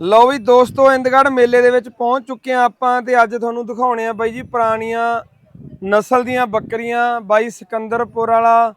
ਲਓ ਵੀ ਦੋਸਤੋ ਇੰਦਗੜ ਮੇਲੇ ਦੇ ਵਿੱਚ ਪਹੁੰਚ ਚੁੱਕੇ ਆ ਆਪਾਂ ਤੇ ਅੱਜ ਤੁਹਾਨੂੰ ਦਿਖਾਉਣੇ ਆ ਬਾਈ ਜੀ ਪੁਰਾਣੀਆਂ ਨਸਲ ਦੀਆਂ ਬੱਕਰੀਆਂ। ਬਾਈ ਸਿਕੰਦਰਪੁਰ ਵਾਲਾ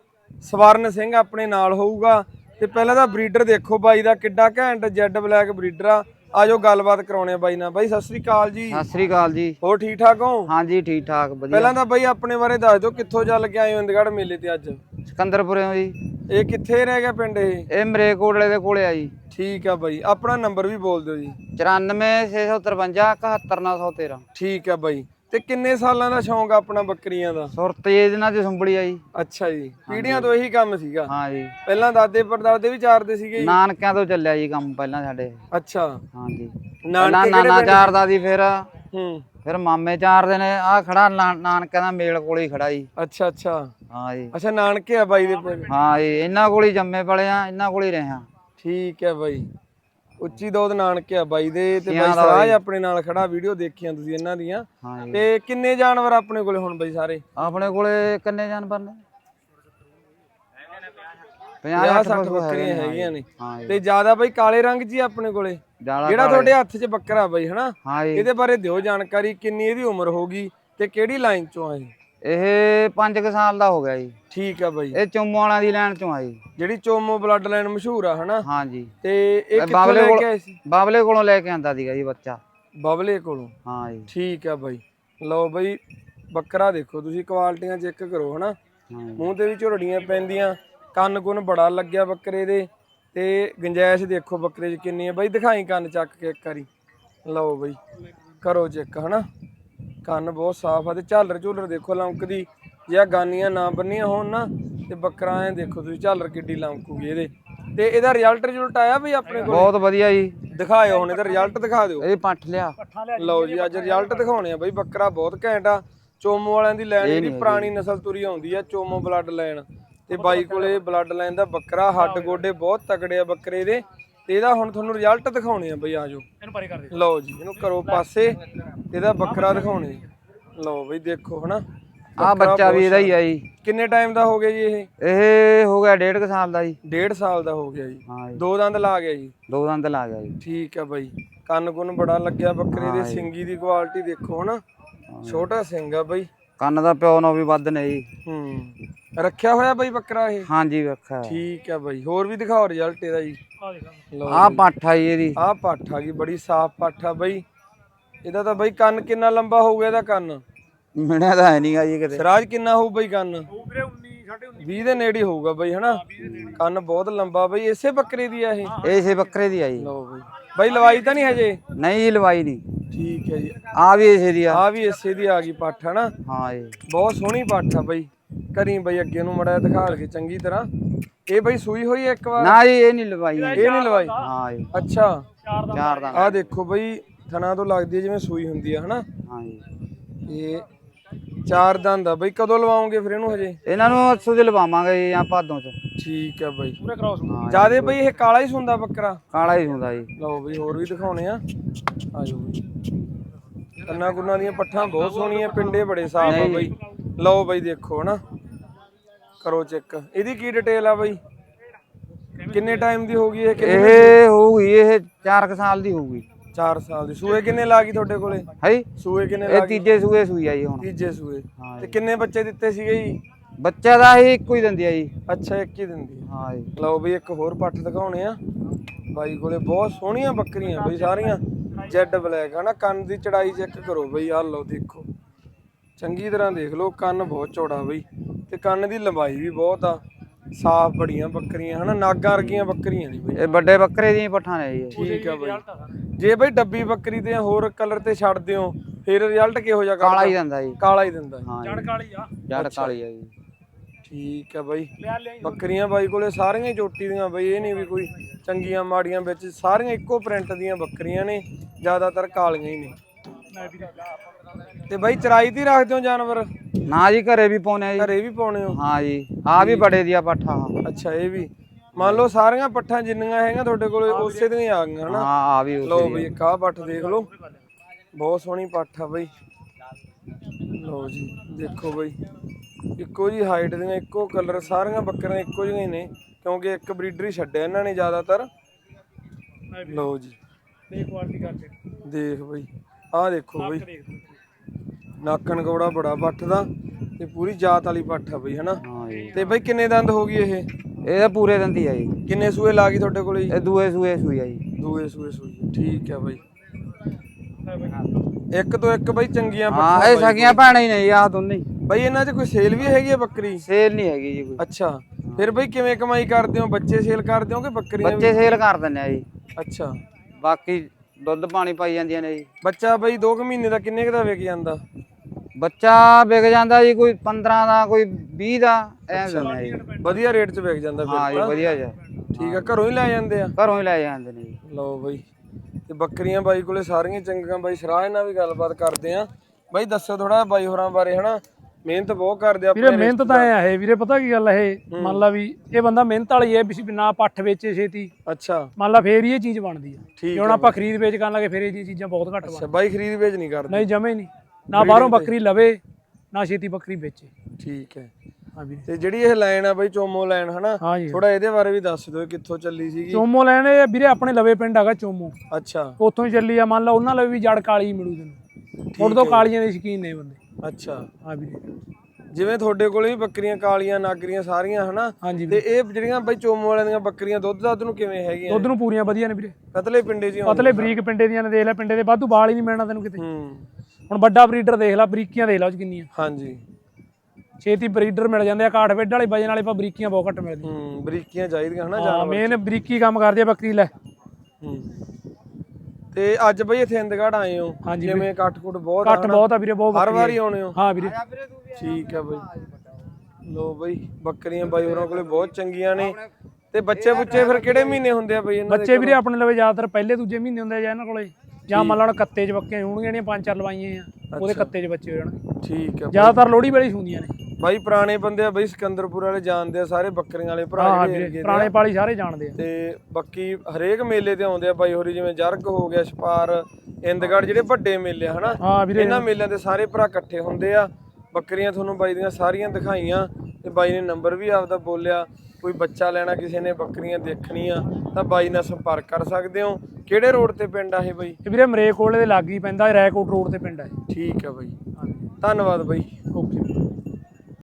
ਸਵਰਨ ਸਿੰਘ ਆਪਣੇ ਨਾਲ ਹੋਊਗਾ। ਤੇ ਪਹਿਲਾਂ ਤਾਂ ਬਰੀਡਰ ਦੇਖੋ ਬਾਈ ਦਾ ਕਿੱਡਾ ਘੈਂਟ ਜੈਡ ਬਲੈਕ ਬਰੀਡਰ ਆ। ਆਜੋ ਗੱਲਬਾਤ ਕਰਾਉਣੇ ਆ ਬਾਈ ਨਾਲ। ਬਾਈ ਸਤਿ ਸ੍ਰੀ ਅਕਾਲ ਜੀ। ਸਤਿ ਸ੍ਰੀ ਅਕਾਲ ਜੀ। ਹੋਰ ਠੀਕ ਠਾਕ ਹੋ? ਹਾਂਜੀ ਠੀਕ ਠਾਕ ਵਧੀਆ। ਪਹਿਲਾਂ ਤਾਂ ਬਾਈ ਆਪਣੇ ਬਾਰੇ ਦੱਸ ਦਿਓ ਕਿੱਥੋਂ ਚੱਲ ਕੇ ਆਏ ਹੋ ਇੰਦਗੜ ਮੇਲੇ ਤੇ ਅੱਜ? ਸਿਕੰਦਰਪੁਰਿਓਂ ਜੀ। ਇਹ ਕਿੱਥੇ ਰਹਿ ਗਿਆ ਪਿੰਡ ਇਹ? ਇਹ ਮਰੇ ਕੋਟਲੇ ਦੇ ਕੋਲੇ ਆ ਜੀ। ਠੀਕ ਆ ਬਾਈ। ਆਪਣਾ ਨੰਬਰ ਵੀ ਬੋਲ ਦਿਓ ਜੀ। 94653 71913 ਠੀਕ ਆ ਬਾਈ। ਤੇ ਕਿੰਨੇ ਸਾਲਾਂ ਦਾ ਸ਼ੌਂਕ ਆ ਆਪਣਾ ਬੱਕਰੀਆਂ ਦਾ? ਸੁਰਤ ਜੀ ਇਹਨਾਂ ਦੀ ਸੁੰਬੜੀ ਆ ਜੀ। ਅੱਛਾ ਜੀ। ਪੀੜ੍ਹੀਆਂ ਤੋਂ ਇਹੀ ਕੰਮ ਸੀਗਾ? ਹਾਂ ਜੀ। ਪਹਿਲਾਂ ਦਾਦੇ ਪੜਦਾਦੇ ਵੀ ਚਾਰਦੇ ਸੀਗੇ ਜੀ? ਨਾਨਕਿਆਂ ਤੋਂ ਚੱਲਿਆ ਜੀ ਕੰਮ ਪਹਿਲਾਂ ਸਾਡੇ। ਅੱਛਾ। ਹਾਂਜੀ। ਨਾਨਕੇ ਪਹਿਲਾਂ ਕਿਹੜੇ ਨਾਨਾ? ਚਾਰਦਾ ਦੀ ਫਿਰ। ਹੂੰ। ਫਿਰ ਮਾਮੇ ਚਾਰਦੇ ਨੇ ਆ ਖੜਾ ਨਾ- ਨਾਨਕਿਆਂ ਦਾ ਮੇਲ ਕੋਲੇ ਹੀ ਖੜਾ ਜੀ। ਅੱਛਾ ਅੱਛਾ। ਹਾਂ ਜੀ। ਅੱਛਾ ਨਾਨਕੇ ਆ ਬਾਈ ਦੇ ਪਿੰਡ ਹਾਂ ਜੀ ਇਹਨਾਂ ਕੋਲ ਹੀ ਜੰਮੇ ਪਲੇ ਆ ਇਹਨਾਂ ਕੋਲ ਹੀ ਰਹੇ ਆ ਠੀਕ ਹੈ ਬਾਈ। ਉੱਚੀ ਦੋਦ ਨਾਨਕੇ ਆ ਬਾਈ ਦੇ ਤੇ ਬਾਈ ਸਰਾਜ। ਆਪਣੇ ਨਾਲ ਖੜਾ ਵੀਡੀਓ ਦੇਖੀਆਂ ਤੁਸੀਂ ਇਹਨਾਂ ਦੀਆਂ। ਹਾਂ ਜੀ। ਤੇ ਕਿੰਨੇ ਜਾਨਵਰ ਆਪਣੇ ਕੋਲੇ ਹੁਣ ਬਾਈ ਸਾਰੇ? ਆਪਣੇ ਕੋਲੇ ਕਿੰਨੇ ਜਾਨਵਰ ਨੇ? 50 50 60 60 ਬੱਕਰੀਆਂ ਹੈਗੀਆਂ ਨੇ। ਹਾਂ ਜੀ। ਤੇ ਜ਼ਿਆਦਾ ਬਾਈ ਕਾਲੇ ਰੰਗ ਜੀ ਆਪਣੇ ਕੋਲੇ। ਜਿਹੜਾ ਤੁਹਾਡੇ ਹੱਥ 'ਚ ਬੱਕਰਾ ਬਾਈ ਹਨਾ? ਇਹਦੇ ਬਾਰੇ ਦਿਓ ਜਾਣਕਾਰੀ ਕਿੰਨੀ ਇਹਦੀ ਉਮਰ ਹੋਗੀ ਤੇ ਕਿਹੜੀ ਲਾਈਨ ਚੋਂ ਆ ਇਹ? ਇਹ 5 ਸਾਲ ਦਾ ਹੋ ਗਿਆ ਜੀ। ਠੀਕ ਆ ਬਾਈ। ਇਹ ਚੁੰਮੋ ਵਾਲਾਂ ਦੀ ਲੈਣ ਚੋਂ ਆਈ ਜਿਹੜੀ ਚੋਮੋ ਬਲੱਡ ਲਾਈਨ ਮਸ਼ਹੂਰ ਆ ਹਨਾ? ਹਾਂ ਜੀ। ਤੇ ਇਹ ਕਿੱਥੋਂ ਲੈ ਕੇ ਆਏ ਸੀ? ਬਾਬਲੇ ਕੋਲੋਂ ਲੈ ਕੇ ਆਂਦਾ ਸੀਗਾ ਜੀ ਬੱਚਾ। ਬਬਲੇ ਕੋਲੋਂ? ਹਾਂ ਜੀ। ਠੀਕ ਆ ਬਾਈ। ਲਓ ਬਾਈ ਬੱਕਰਾ ਦੇਖੋ ਤੁਸੀਂ ਕੁਆਲਟੀਆਂ ਚੈੱਕ ਕਰੋ ਹਨਾ। ਮੂੰਹ ਤੇ ਵੀ ਝੁਰੜੀਆਂ ਪੈਂਦੀਆਂ। ਕੰਨ ਕੁੰਨ ਬੜਾ ਲੱਗਿਆ ਬੱਕਰੇ ਦੇ ਤੇ ਗੰਜੈਸ਼ ਦੇਖੋ ਬੱਕਰੇ 'ਚ ਕਿੰਨੀ ਹੈ ਬਾਈ ਦਿਖਾਈ ਕੰਨ ਚੱਕ ਕੇ ਇੱਕ ਵਾਰੀ। ਲਓ ਬਾਈ ਕਰੋ ਚੈੱਕ ਹਨਾ? ਕੰਨ ਬਹੁਤ ਸਾਫ਼ ਆ ਤੇ ਝਾਲਰ ਝੂਲਰ ਦੇਖੋ ਲੰਕਦੀ ਜੇ ਆ ਗਾਨੀਆਂ ਨਾ ਬੰਨੀਆਂ ਹੋਣ ਨਾ ਤੇ ਬੱਕਰਾ ਐ ਦੇਖੋ ਤੁਸੀਂ ਝਾਲਰ ਕਿੱਡੀ ਲੰਕੂਗੀ ਇਹਦੇ। ਤੇ ਇਹਦਾ ਰਿਜ਼ਲਟ ਰਿਜ਼ਲਟ ਆਇਆ ਬਈ ਆਪਣੇ ਕੋਲ? ਬਹੁਤ ਵਧੀਆ ਜੀ। ਦਿਖਾਇਓ ਹੁਣ ਇਹਦਾ ਰਿਜ਼ਲਟ ਦਿਖਾ ਦਿਓ। ਇਹ ਪੱਠ ਲਿਆ। ਲਓ ਜੀ ਅੱਜ ਰਿਜ਼ਲਟ ਦਿਖਾਉਣੇ ਆ ਬਈ ਬੱਕਰਾ ਬਹੁਤ ਘੈਂਟ ਆ। ਚੋਮੋ ਵਾਲਿਆਂ ਦੀ ਲੈਣ ਜਿਹੜੀ ਪੁਰਾਣੀ ਨਸਲ ਤੁਰੀ ਆਉਂਦੀ ਆ ਚੋਮੋ ਬਲੱਡ ਲਾਈਨ ਤੇ ਬਾਈ ਕੋਲੇ ਬਲੱਡ ਲਾਈਨ ਦਾ ਬੱਕਰਾ ਹੱਡ ਗੋਡੇ ਬਹੁਤ ਤਕੜੇ ਆ ਬੱਕਰੇ ਦੇ। ਤੇ ਇਹਦਾ ਹੁਣ ਤੁਹਾਨੂੰ ਰਿਜ਼ਲਟ ਦਿਖਾਉਣੇ ਆ ਬਈ ਆਜੋ। ਇਹਨੂੰ ਪਰੇ ਕਰ ਦੇ ਲਓ ਜੀ ਇਹਨੂੰ ਕਰੋ ਪਾਸੇ। ਇਹਦਾ ਬੱਕਰਾ ਦਿਖਾਉਣੇ ਲਓ ਬਈ ਦੇਖੋ ਹਨਾ। ਆ ਬੱਚਾ ਵੀ ਇਹਦਾ ਹੀ ਆ। ਜੀ। ਕਿੰਨੇ ਟਾਈਮ ਦਾ ਹੋ ਗਿਆ ਜੀ ਇਹ? ਇਹ ਹੋ ਗਿਆ ਡੇਢ ਕੁ ਸਾਲ ਦਾ ਜੀ। ਡੇਢ ਸਾਲ ਦਾ ਹੋ ਗਿਆ ਜੀ। ਦੋ ਦੰਦ ਲਾ ਗਿਆ ਜੀ। ਦੋ ਦੰਦ ਲਾ ਗਿਆ ਜੀ। ਠੀਕ ਆ ਬਾਈ। ਕੰਨ ਕੁੰਨ ਬੜਾ ਲੱਗਿਆ ਬੱਕਰੇ ਦੇ। ਸਿੰਗੀ ਦੀ ਕੁਆਲਿਟੀ ਦੇਖੋ ਹਨਾ। ਛੋਟਾ ਸਿੰਘ ਆ ਬਾਈ। ਕੰਨ ਦਾ ਪਿਓ ਨੂੰ ਵੀ ਵੱਧ ਨੇ ਜੀ। ਹੂੰ। ਰੱਖਿਆ ਹੋਇਆ ਬਾਈ ਬੱਕਰਾ ਇਹ? ਹਾਂ ਜੀ ਵੇਖਿਆ ਠੀਕ ਆ ਬਾਈ। ਹੋਰ ਵੀ ਦਿਖਾਓ ਰਿਜ਼ਲਟ ਇਹਦਾ ਜੀ। ਲਓ ਆ ਪੱਠ ਆ ਜੀ ਇਹਦੀ। ਆਹ ਪੱਠ ਆ ਗਈ ਬੜੀ ਸਾਫ਼ ਪੱਠ ਆ ਬਾਈ। ਇਹਦਾ ਤਾਂ ਬਾਈ ਕੰਨ ਕਿੰਨਾ ਲੰਬਾ ਹੋਊਗਾ ਇਹਦਾ ਕੰਨ? ਮਿਣਿਆ ਤਾਂ ਹੈ ਨਹੀਂਗਾ ਜੀ ਕਿਤੇ। ਸਰਾਜ ਕਿੰਨਾ ਹੋਊ ਬਾਈ ਕੰਨ? 20 ਦੇ ਨੇੜੇ ਹੀ ਹੋਊਗਾ ਬਾਈ ਹਨਾ? ਕੰਨ ਬਹੁਤ ਲੰਬਾ ਬਾਈ ਇਸੇ ਬੱਕਰੇ ਦੀ ਆ ਇਹ। ਇਹ ਇਸੇ ਬੱਕਰੇ ਦੀ ਆ ਜੀ। ਲਓ ਬਾਈ। ਬਾਈ ਲਵਾਈ ਤਾਂ ਨਹੀਂ ਹਜੇ? ਨਹੀਂ ਜੀ ਲਵਾਈ ਨਹੀਂ। ਠੀਕ ਹੈ ਜੀ। ਆ ਵੀ ਇਸੇ ਦੀ ਆ। ਆ ਵੀ ਇਸੇ ਦੀ ਆ ਗਈ ਪੱਠ ਹਨਾ? ਹਾਂ ਜੀ। ਬਹੁਤ ਸੋਹਣੀ ਪੱਠ ਆ ਬਾਈ। ਕਰੀ ਬਾਈ ਅੱਗੇ ਨੂੰ ਮੜਾ ਦਿਖਾ ਕੇ ਚੰਗੀ ਤਰ੍ਹਾਂ। ਇਹ ਬਾਈ ਸੂਈ ਹੋਈ ਹੈ ਇੱਕ ਵਾਰ? ਨਾ ਜੀ ਇਹ ਨਹੀਂ ਲਵਾਈ। ਜੀ। ਇਹ ਨਹੀਂ ਲਵਾਈ? ਹਾਂ ਜੀ। ਅੱਛਾ। ਚਾਰ ਦਾ ਆਹ ਦੇਖੋ ਬਈ ਥਣਾ ਤੋਂ ਲੱਗਦੀ ਹੈ ਜਿਵੇਂ ਸੂਈ ਹੁੰਦੀ ਆ ਹਨਾ? ਹਾਂ ਜੀ। ਇਹ ਚਾਰ ਦੰਦ ਆ। ਬਈ ਕਦੋਂ ਲਵਾਓਗੇ ਫਿਰ ਇਹਨੂੰ ਹਜੇ? ਇਹਨਾਂ ਨੂੰ ਅਸੂ ਦੇ ਲਵਾਵਾਂਗੇ ਜੀ ਆ ਭਾਦੋਂ ਚ। ਠੀਕ ਆ ਬਈ। ਪੂਰੇ ਕ੍ਰਾਸ ਹਾਂ ਜੀ। ਜਿਆਦੇ ਬਈ ਇਹ ਕਾਲਾ ਹੀ ਸੁੰਦਾ ਬੱਕਰਾ। ਕਾਲਾ ਹੀ ਹੁੰਦਾ ਜੀ। ਲਓ ਬਈ ਹੋਰ ਵੀ ਦਿਖਾਉਣੇ ਆ। ਆਜੋ ਬਈ। ਕੰਨਾ ਕੁੰਨਾ ਦੀਆਂ ਪੱਠਾਂ ਬਹੁਤ ਸੋਹਣੀਆਂ ਪਿੰਡੇ ਬੜੇ ਸਾਫ਼ ਆ ਬਈ। ਲਓ ਬਈ ਦੇਖੋ ਹਨਾ। ਕਰੋ ਚੈੱਕ। ਇਹਦੀ ਕੀ ਡਿਟੇਲ ਆ ਬਈ? ਕਿੰਨੇ ਟਾਈਮ ਦੀ ਹੋ ਗਈ ਇਹ? ਕਿੰਨੇ ਇਹ ਹੋਊਗੀ ਇਹ 4 ਸਾਲ ਦੀ ਹੋਊਗੀ। 4 ਸਾਲ ਦੀ। ਸੂਏ ਕਿੰਨੇ ਲਾ ਗਈ ਤੁਹਾਡੇ ਕੋਲੇ? ਹੈ? ਸੂਏ ਕਿੰਨੇ ਇਹ ਲਾ ਗਈ? ਤੀਜੇ ਸੂਏ ਸੂਈ ਆ ਜੀ ਹੁਣ। ਤੀਜੇ ਸੂਏ। ਹਾਂ ਤੇ ਕਿੰਨੇ ਬੱਚੇ ਦਿੱਤੇ ਸੀਗੇ ਜੀ? ਬੱਚਾ ਦਾ ਇਹ ਇੱਕੋ ਹੀ ਦਿੰਦੀ ਆ ਜੀ। ਅੱਛਾ ਇੱਕ ਹੀ ਦਿੰਦੀ ਆ। ਹਾਂ ਜੀ। ਲਓ ਬਈ ਇੱਕ ਹੋਰ ਪੱਠ ਦਿਖਾਉਣੇ ਆ। ਬਾਈ ਕੋਲੇ ਬਹੁਤ ਸੋਹਣੀਆਂ ਬੱਕਰੀਆਂ ਬਈ ਸਾਰੀਆਂ। ਜੈਡ ਬਲੈਕ ਹਨਾ। ਕੰਨ ਦੀ ਚੜਾਈ ਚੈੱਕ ਕਰੋ ਬਈ। ਆਹ ਲਓ ਦੇਖੋ। ਚੰਗੀ ਤਰ੍ਹਾਂ ਦੇਖ ਲਓ ਕੰਨ ਬਹੁਤ ਚੌੜਾ ਬਈ ਤੇ ਕੰਨ ਦੀ ਲੰਬਾਈ ਵੀ ਬਹੁਤ ਆ। ਸਾਫ਼ ਬੜੀਆਂ ਬੱਕਰੀਆਂ ਹਨਾ? ਨਾਗਾਂ ਵਰਗੀਆਂ ਬੱਕਰੀਆਂ ਨਹੀਂ ਬਈ। ਇਹ ਵੱਡੇ ਬੱਕਰੇ ਦੀਆਂ ਪੱਠਾਂ ਨੇ ਜੀ ਇਹ। ਠੀਕ ਆ ਬਈ। ਜੇ ਬਈ ਡੱਬੀ ਬੱਕਰੀ ਤੇ ਹੋਰ ਕਲਰ ਤੇ ਛੱਡਦੇ ਹੋ ਫਿਰ ਰਿਜ਼ਲਟ ਕਿਹੋ ਜਿਹਾ ਕਾਲਾ ਹੀ ਦਿੰਦਾ ਜੀ। ਕਾਲਾ ਹੀ ਦਿੰਦਾ ਹਾਂ ਜੜ ਕਾਲੀ ਆ। ਜੜ ਕਾਲੀ ਆ ਜੀ। ਠੀਕ ਆ ਬਾਈ। ਬੱਕਰੀਆਂ ਬਾਈ ਕੋਲੇ ਸਾਰੀਆਂ ਹੀ ਚੋਟੀ ਦੀਆਂ ਬਈ ਇਹ ਨਹੀਂ ਵੀ ਕੋਈ ਚੰਗੀਆਂ ਮਾੜੀਆਂ ਵਿੱਚ ਸਾਰੀਆਂ ਇੱਕੋ ਪ੍ਰਿੰਟ ਦੀਆਂ ਬੱਕਰੀਆਂ ਨੇ ਜ਼ਿਆਦਾਤਰ ਕਾਲੀਆਂ ਹੀ ਨੇ। ਤੇ ਬਾਈ ਚਰਾਈ ਤੇ ਹੀ ਰੱਖਦੇ ਹੋ ਜਾਨਵਰ? ਨਾ ਜੀ ਘਰੇ ਵੀ ਪਾਉਨੇ ਆ ਜੀ। ਘਰੇ ਵੀ ਪਾਉਣੇ ਹੋ? ਹਾਂ ਜੀ ਆ ਵੀ ਬੜੇ ਦੀਆਂ ਪੱਠਾਂ ਅੱਛਾ ਇਹ ਵੀ। ਮੰਨ ਲਓ ਸਾਰੀਆਂ ਪੱਠਾਂ ਜਿੰਨੀਆਂ ਹੈਗੀਆਂ ਤੁਹਾਡੇ ਕੋਲੇ ਉਸੇ ਦੀਆਂ ਹੀ ਆ ਗਈਆਂ ਹਨਾ? ਹਾਂ ਆ ਵੀ ਲਓ ਬਈ ਇੱਕ ਆਹ ਪੱਠ ਦੇਖ ਲਓ। ਬਹੁਤ ਸੋਹਣੀ ਪੱਠ ਆ ਬਈ। ਲਓ ਜੀ ਦੇਖੋ ਬਈ। ਇੱਕੋ ਜੀ ਹਾਈਟ ਦੀਆਂ ਇੱਕੋ ਕਲਰ ਸਾਰੀਆਂ ਬੱਕਰੀਆਂ ਇੱਕੋ ਜਿਹੀਆਂ ਹੀ ਨੇ ਕਿਉਂਕਿ ਇੱਕ ਬਰੀਡਰ ਹੀ ਛੱਡਿਆ ਇਹਨਾਂ ਨੇ ਜ਼ਿਆਦਾਤਰ। ਲਓ ਜੀ। ਦੇਖ ਕੁਆਲਿਟੀ ਕਰ ਦੇ ਦੇਖ ਬਈ। ਆਹ ਦੇਖੋ ਬਈ ਦੇਖ ਤੂੰ। ਨਾਕਣ ਗੌੜਾ ਬੜਾ ਪੱਠ ਦਾ ਤੇ ਪੂਰੀ ਜਾਤ ਵਾਲੀ ਪੱਠ ਆ ਬਈ ਹਨਾ? ਹਾਂ ਜੀ ਤੇ ਬਈ ਕਿੰਨੇ ਦੰਦ ਹੋ ਗਈ ਇਹ? ਇਹ ਤਾਂ ਪੂਰੇ ਦੰਦੀ ਆ ਜੀ। ਕਿੰਨੇ ਸੂਏ ਲਾ ਗਈ ਤੁਹਾਡੇ ਕੋਲੇ ਜੀ? ਇਹ ਦੂਏ ਸੂਏ ਸੂਈ ਆ ਜੀ। ਦੂਏ ਸੂਏ ਸੂਈ ਠੀਕ ਹੈ ਬਈ। ਇੱਕ ਤੋਂ ਇੱਕ ਬਈ ਚੰਗੀਆਂ ਹਾਂ ਇਹ ਸਕੀਆਂ ਭੈਣਾਂ ਹੀ ਨੇ ਆ ਦੋਨੇ ਹੀ। ਬਈ ਇਹਨਾਂ 'ਚ ਕੋਈ ਸੇਲ ਵੀ ਹੈਗੀ ਹੈ ਬੱਕਰੀ? ਸੇਲ ਨਹੀਂ ਹੈਗੀ ਜੀ ਕੋਈ। ਅੱਛਾ ਫਿਰ ਬਈ ਕਿਵੇਂ ਕਮਾਈ ਕਰਦੇ ਹੋ? ਬੱਚੇ ਸੇਲ ਕਰਦੇ ਹੋ ਕਿ ਬੱਕਰੀਆਂ ਵੀ? ਬੱਚੇ ਸੇਲ ਕਰ ਦਿੰਦੇ ਆ ਜੀ। ਅੱਛਾ। ਬਾਕੀ ਦੁੱਧ ਪਾਣੀ ਪਾਈ ਜਾਂਦੀਆਂ ਨੇ ਜੀ। ਬੱਚਾ ਬਈ 2 ਮਹੀਨੇ ਦਾ ਕਿੰਨੇ ਕੁ ਦਾ ਵਿਕ ਜਾਂਦਾ? ਬੱਚਾ ਵਿਕ ਜਾਂਦਾ ਜੀ ਕੋਈ 15 ਦਾ ਕੋਈ 20 ਦਾ ਐ ਆ ਜੀ। ਵਧੀਆ ਰੇਟ 'ਚ ਵਿਕ ਜਾਂਦਾ ਹਾਂ ਜੀ ਫਿਰ ਵਧੀਆ ਜੀ। ਠੀਕ ਆ ਘਰੋਂ ਹੀ ਲੈ ਜਾਂਦੇ ਆ। ਘਰੋਂ ਹੀ ਲੈ ਜਾਂਦੇ ਨੇ ਜੀ। ਲਓ ਬਈ ਤੇ ਬੱਕਰੀਆਂ ਬਾਈ ਕੋਲੇ ਸਾਰੀਆਂ ਚੰਗੀਆਂ। ਬਾਈ ਸਰਾਹ ਨਾਲ ਵੀ ਗੱਲਬਾਤ ਕਰਦੇ ਆ। ਬਾਈ ਦੱਸੋ ਥੋੜਾ ਬਾਈ ਹੋਰਾਂ ਬਾਰੇ ਹਨਾ? ਮਿਹਨਤ ਬਹੁਤ ਕਰਦੇ ਆ ਵੀਰੇ ਆਪਣੇ ਮਿਹਨਤ ਤਾਂ ਐ ਹੈ ਵੀਰੇ ਪਤਾ ਕੀ ਗੱਲ ਹੈ ਇਹ? ਮੰਨ ਲਾ ਵੀ ਇਹ ਬੰਦਾ ਮਿਹਨਤ ਵਾਲੀ ਹੈ ਵੀ ਨਾ ਪੱਠ ਵੇਚੇ ਛੇਤੀ। ਅੱਛਾ। ਮੰਨ ਲਾ ਫੇਰ ਹੀ ਇਹ ਚੀਜ਼ ਬਣਦੀ ਆ। ਠੀਕ ਹੁਣ ਆਪਾਂ ਖਰੀਦ ਵੇਚ ਕਰਨ ਲੱਗੇ ਫੇਰ ਇਹ ਚੀਜ਼ਾਂ ਬਹੁਤ ਘੱਟ ਅੱਛਾ ਬਾਈ ਖਰੀਦ ਵੇਚ ਨਹੀਂ ਕਰਦੇ। ਨਹੀਂ ਜਮੇ ਨਹੀਂ। ਨਾ ਬਾਹਰੋਂ ਬੱਕਰੀ ਲਵੇ ਨਾ ਛੇਤੀ ਬੱਕਰੀ ਵੇਚੇ। ਠੀਕ ਹੈ। ਹਾਂ ਵੀਰੇ ਤੇ ਜਿਹੜੀ ਇਹ ਲਾਈਨ ਆ ਬਾਈ ਚੋਮੋ ਲਾਈਨ ਹਨਾ? ਥੋੜਾ ਇਹਦੇ ਬਾਰੇ ਵੀ ਦੱਸ ਦਿਓ ਕਿੱਥੋਂ ਚੱਲੀ ਸੀਗੀ। ਚੋਮੋ ਲੈਣ ਇਹ ਵੀਰੇ ਆਪਣੇ ਲਵੇ ਪਿੰਡ ਹੈਗਾ ਚੋਮੋ। ਅੱਛਾ। ਉੱਥੋਂ ਹੀ ਚੱਲੀ ਆ ਮੰਨ ਲਾ ਉਹਨਾਂ ਲਵੇ ਵੀ ਜੜ ਕਾਲੀ ਮਿਲੂ ਤੈਨੂੰ। ਹੁਣ ਤੋਂ ਕਾਲੀਆਂ ਦੇ ਸ਼ਕੀਨ ਨੇ ਬੰਦੇ। ਅੱਛਾ। ਹਾਂ ਵੀਰੇ। ਜਿਵੇਂ ਤੁਹਾਡੇ ਕੋਲੇ ਵੀ ਬੱਕਰੀਆਂ ਕਾਲੀਆਂ ਨਾਗਰੀਆਂ ਸਾਰੀਆਂ ਹਨਾ? ਤੇ ਇਹ ਜਿਹੜੀਆਂ ਬਾਈ ਚੋਮੋ ਵਾਲਿਆਂ ਦੀਆਂ ਬੱਕਰੀਆਂ ਦੁੱਧ ਦੱਧ ਨੂੰ ਕਿਵੇਂ ਹੈਗੀਆਂ? ਦੁੱਧ ਨੂੰ ਪੂਰੀਆਂ ਵਧੀਆ ਨੇ ਵੀਰੇ। ਪਤਲੇ ਪਿੰਡੇ ਜੀ ਪਤਲੇ ਬਰੀਕ ਪਿੰਡੇ ਦੀਆਂ ਨੇ ਦੇਖ ਲੈ ਪਿੰਡੇ ਦੇ ਵਾਧੂ ਬਾਲ ਹੀ ਨਹੀਂ ਮਿਲਣਾ ਤੈਨੂੰ ਕਿਤੇ। ਹੂੰ। ਹੁਣ ਵੱਡਾ ਬਰੀਡਰ ਦੇਖ ਲੈ ਬਰੀਕੀਆਂ ਦੇਖ ਲੈ ਉਹ ਚ ਕਿੰਨੀਆਂ। ਹਾਂਜੀ। ਛੇਤੀ ਬਰੀਡਰ ਮਿਲ ਜਾਂਦੇ ਆ ਕਾਠ ਵੇਡ ਵਾਲੇ ਵਜਨ ਵਾਲੇ ਪਾ ਬਰੀਕੀਆਂ ਬਹੁਤ ਘੱਟ ਮਿਲਦੀਆਂ। ਹੂੰ ਬਰੀਕੀਆਂ ਚਾਹੀਦੀਆਂ ਹਨਾ ਹਾਂ ਮੇਨ ਬਰੀਕੀ ਕੰਮ ਕਰਦੀ ਆ ਬੱਕਰੀ ਲੈ। ਹੂੰ। ਤੇ ਅੱਜ ਬਈ ਇੱਥੇ ਇੰਦਗੜ ਆਏ ਹੋ। ਹਾਂਜੀ ਜਿਵੇਂ ਕੱਟ-ਕੁੱਟ ਬਹੁਤ ਆ ਘੱਟ ਹਨਾ? ਬਹੁਤ ਆ ਵੀਰੇ ਬਹੁਤ ਹਰ ਬੱਕਰੀ ਵਾਰੀ ਆਉਣੇ ਹੋ। ਹਾਂ ਵੀਰੇ। ਠੀਕ ਆ ਬਈ। ਲੋ ਬਈ ਬੱਕਰੀਆਂ ਬਾਈ ਹੋਰਾਂ ਕੋਲੇ ਬਹੁਤ ਚੰਗੀਆਂ ਨੇ। ਤੇ ਬੱਚੇ ਬੁੱਚੇ ਫਿਰ ਕਿਹੜੇ ਮਹੀਨੇ ਹੁੰਦੇ ਆ ਬਈ ਇਹਨਾਂ ਦੇ ਬੱਚੇ ਵੀਰੇ ਆਪਣੇ ਲਵੇ ਜ਼ਿਆਦਾਤਰ ਪਹਿਲੇ ਦੂਜੇ ਮਹੀਨੇ ਹੁੰਦੇ ਆ ਜਾਂ ਇਹਨਾਂ ਕੋਲੇ। ਜਾਂ ਮੰਨ ਲਾ ਹੁਣ ਕੱਤੇ 'ਚ ਬੱਕੇ ਹੋਣਗੀਆਂ ਜਿਹੜੀਆਂ ਪੰਜ ਚਾਰ ਲਵਾਈਆਂ ਆ ਉਹਦੇ ਕੱਤੇ 'ਚ ਬੱਚੇ ਹੋ ਜਾਣਗੇ ਠੀਕ ਆ ਜ਼ਿਆਦਾਤਰ ਲੋਹੜੀ ਵੇਲੇ ਹੀ ਹੁੰਦੀਆਂ ਨੇ। ਬਾਈ ਪੁਰਾਣੇ ਬੰਦੇ ਆ ਬਈ ਸਿਕੰਦਰਪੁਰ ਵਾਲੇ ਜਾਣਦੇ ਆ ਸਾਰੇ ਬੱਕਰੀਆਂ ਵਾਲੇ ਭਰਾ ਹਾਂ ਜਿਹੜੇ ਪੁਰਾਣੇ ਪਾਲੀ ਸਾਰੇ ਜਾਣਦੇ ਆ। ਤੇ ਬਾਕੀ ਹਰੇਕ ਮੇਲੇ ਤੇ ਆਉਂਦੇ ਆ ਬਾਈ ਹੋਰੀ ਜਿਵੇਂ ਜਰਗ ਹੋ ਗਿਆ ਛਪਾਰ ਇੰਦਗੜ ਜਿਹੜੇ ਵੱਡੇ ਮੇਲੇ ਹਨਾ? ਹਾਂ ਇਹਨਾਂ ਮੇਲਿਆਂ ਤੇ ਸਾਰੇ ਭਰਾ ਇਕੱਠੇ ਹੁੰਦੇ ਆ। ਬੱਕਰੀਆਂ ਤੁਹਾਨੂੰ ਬਾਈ ਦੀਆਂ ਸਾਰੀਆਂ ਦਿਖਾਈਆਂ ਤੇ ਬਾਈ ਨੇ ਨੰਬਰ ਵੀ ਆਪਦਾ ਬੋਲਿਆ। ਕੋਈ ਬੱਚਾ ਲੈਣਾ ਕਿਸੇ ਨੇ ਬੱਕਰੀਆਂ ਦੇਖਣੀਆਂ ਤਾਂ ਬਾਈ ਨਾਲ ਸੰਪਰਕ ਕਰ ਸਕਦੇ ਹੋ। ਕਿਹੜੇ ਰੋਡ ਤੇ ਪਿੰਡ ਆ ਇਹ ਬਾਈ? ਇਹ ਵੀਰੇ ਮਰੇ ਕੋਲੇ ਦੇ ਲਾਗੀ ਪੈਂਦਾ ਰੈਕੋਟ ਰੋਡ ਤੇ ਪਿੰਡ ਹੈ ਠੀਕ ਆ ਬਾਈ। ਹਾਂ ਧੰਨਵਾਦ ਬਾਈ। ਓਕੇ।